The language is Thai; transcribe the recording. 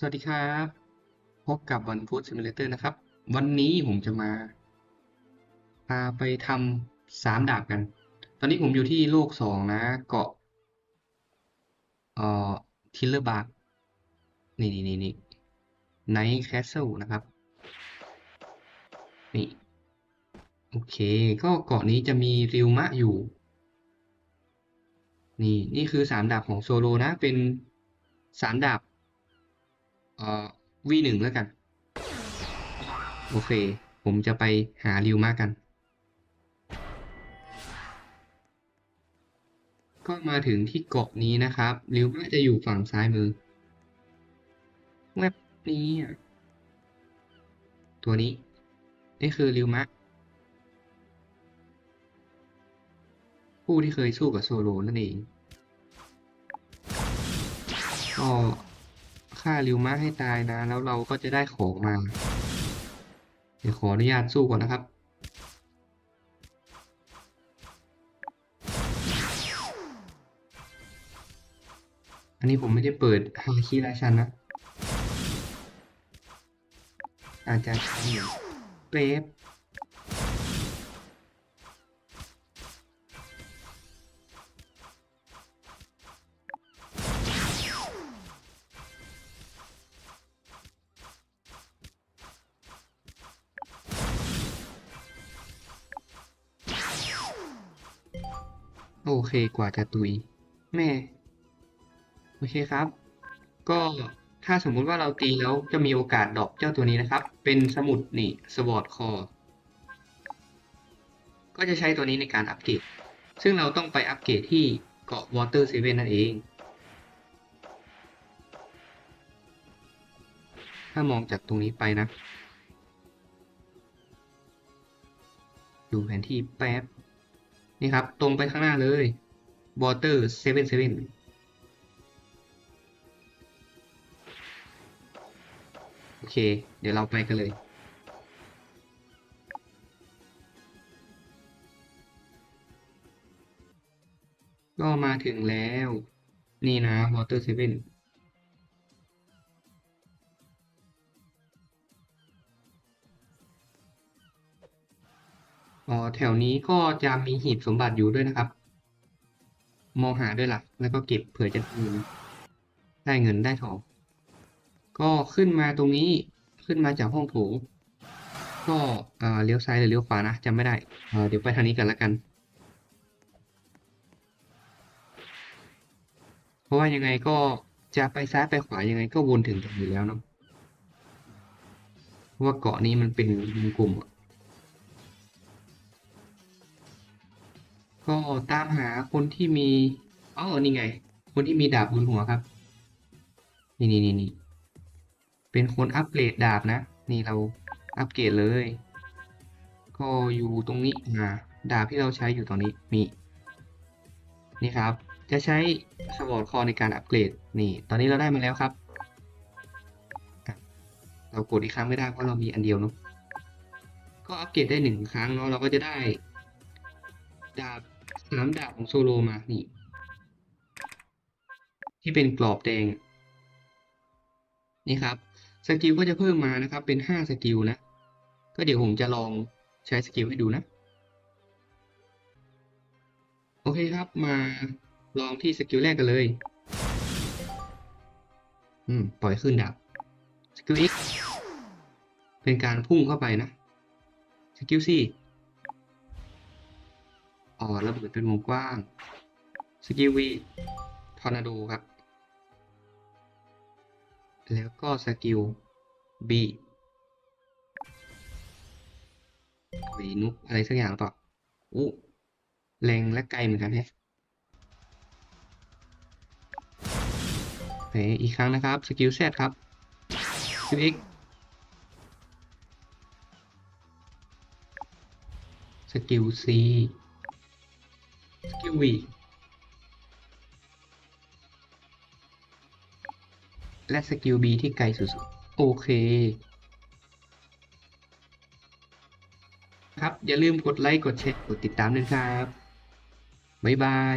สวัสดีครับ พบกับวันพุธซิมูเลเตอร์นะครับ วันนี้ผมจะมาพาไปทำสามดาบกัน ตอนนี้ผมอยู่ที่โลกสองนะ เกาะเอ่อทิลเลอร์บาร์นี่นี่นี่นี่ไนท์แคสเซิลนะครับ นี่ โอเค ก็เกาะนี้จะมีริวมะอยู่ นี่ นี่คือสามดาบของโซโลนะ เป็นสามดาบ เอ่อ V1 แล้วกัน โอเค ผมจะไปหาริวมากัน ก็มาถึงที่เกาะนี้นะครับ ริวมาจะอยู่ฝั่งซ้ายมือแวบนี้ตัวนี้ นี่คือริวมะผู้ที่เคยสู้กับโซโลนั่นเองก็ ฆ่าริวมะให้ตายนะ แล้วเราก็จะได้ของมา เดี๋ยวขออนุญาตสู้ก่อนนะครับ อันนี้ผมไม่ได้เปิดฮาคิราชันนะ อาจจะใช้เหมือนเปรฟ โอเคกว่าจะตุย แม่ โอเคครับ ก็ถ้าสมมุติว่าเราตีแล้วจะมีโอกาสดรอปเจ้าตัวนี้นะครับ เป็นสมุดนี่สวอตคอก็จะใช้ตัวนี้ในการอัปเกรด ซึ่งเราต้องไปอัปเกรดที่เกาะ Water Seven นั่นเอง ถ้ามองจากตรงนี้ไปนะ ดูแผนที่แป๊บ นี่ครับ ตรงไปข้างหน้าเลย Water Seven Seven โอเค เดี๋ยวเราไปกันเลยก็มาถึงแล้ว นี่นะ Water Seven อ๋อแถวนี้ก็จะมีหีบสมบัติอยู่ด้วยนะครับ มองหาด้วยหล่ะแล้วก็เก็บเผื่อจะได้เงินได้เงินได้ทองก็ขึ้นมาตรงนี้ขึ้นมาจากห้องโถงก็เอ่อเลี้ยวซ้ายหรือเลี้ยวขวานะจำไม่ได้เอ่อเดี๋ยวไปทางนี้กันแล้วกัน เพราะว่ายังไงก็จะไปซ้ายไปขวายังไงก็วนถึงกันอยู่แล้วเนาะเพราะว่าเกาะนี้มันเป็นวงกลมอะ ก็ตามหาคนที่มีอ๋อนี่ไง คนที่มีดาบบนหัวครับ นี่นี่นี่นี่เป็นคนอัปเกรดดาบนะ นี่เราอัปเกรดเลย ก็อยู่ตรงนี้อ่าดาบที่เราใช้อยู่ตอนนี้มีนี่ครับ จะใช้สวอตคอในการอัปเกรด นี่ ตอนนี้เราได้มาแล้วครับ เรากดอีกครั้งไม่ได้เพราะเรามีอันเดียวเนาะก็อัปเกรดได้หนึ่งครั้งเนาะเราก็จะได้ดาบ สามดาบของโซโลมา นี่ ที่เป็นกรอบแดง นี่ครับสกิลก็จะเพิ่มมานะครับ เป็นห้าสกิลนะ ก็เดี๋ยวผมจะลองใช้สกิลให้ดูนะ โอเคครับมาลองที่สกิลแรกกันเลย อืม ปล่อยขึ้นดาบ สกิล X เป็นการพุ่งเข้าไปนะ สกิล C อระเบิดเป็นวงกว้าง สกิล V ทอร์นาโดครับ แล้วก็สกิล B หวีนุกอะไรสักอย่างหรืออู้แรงและไกลเหมือนกันแฮะอเคอีกครั้งนะครับ สกิล Z ครับสกิล X สกิล C สกิล V และสกิลบีที่ไกลสุดๆ โอเคครับ อย่าลืมกดไลค์ กดแชร์ กดติดตามด้วยครับ บ๊ายบาย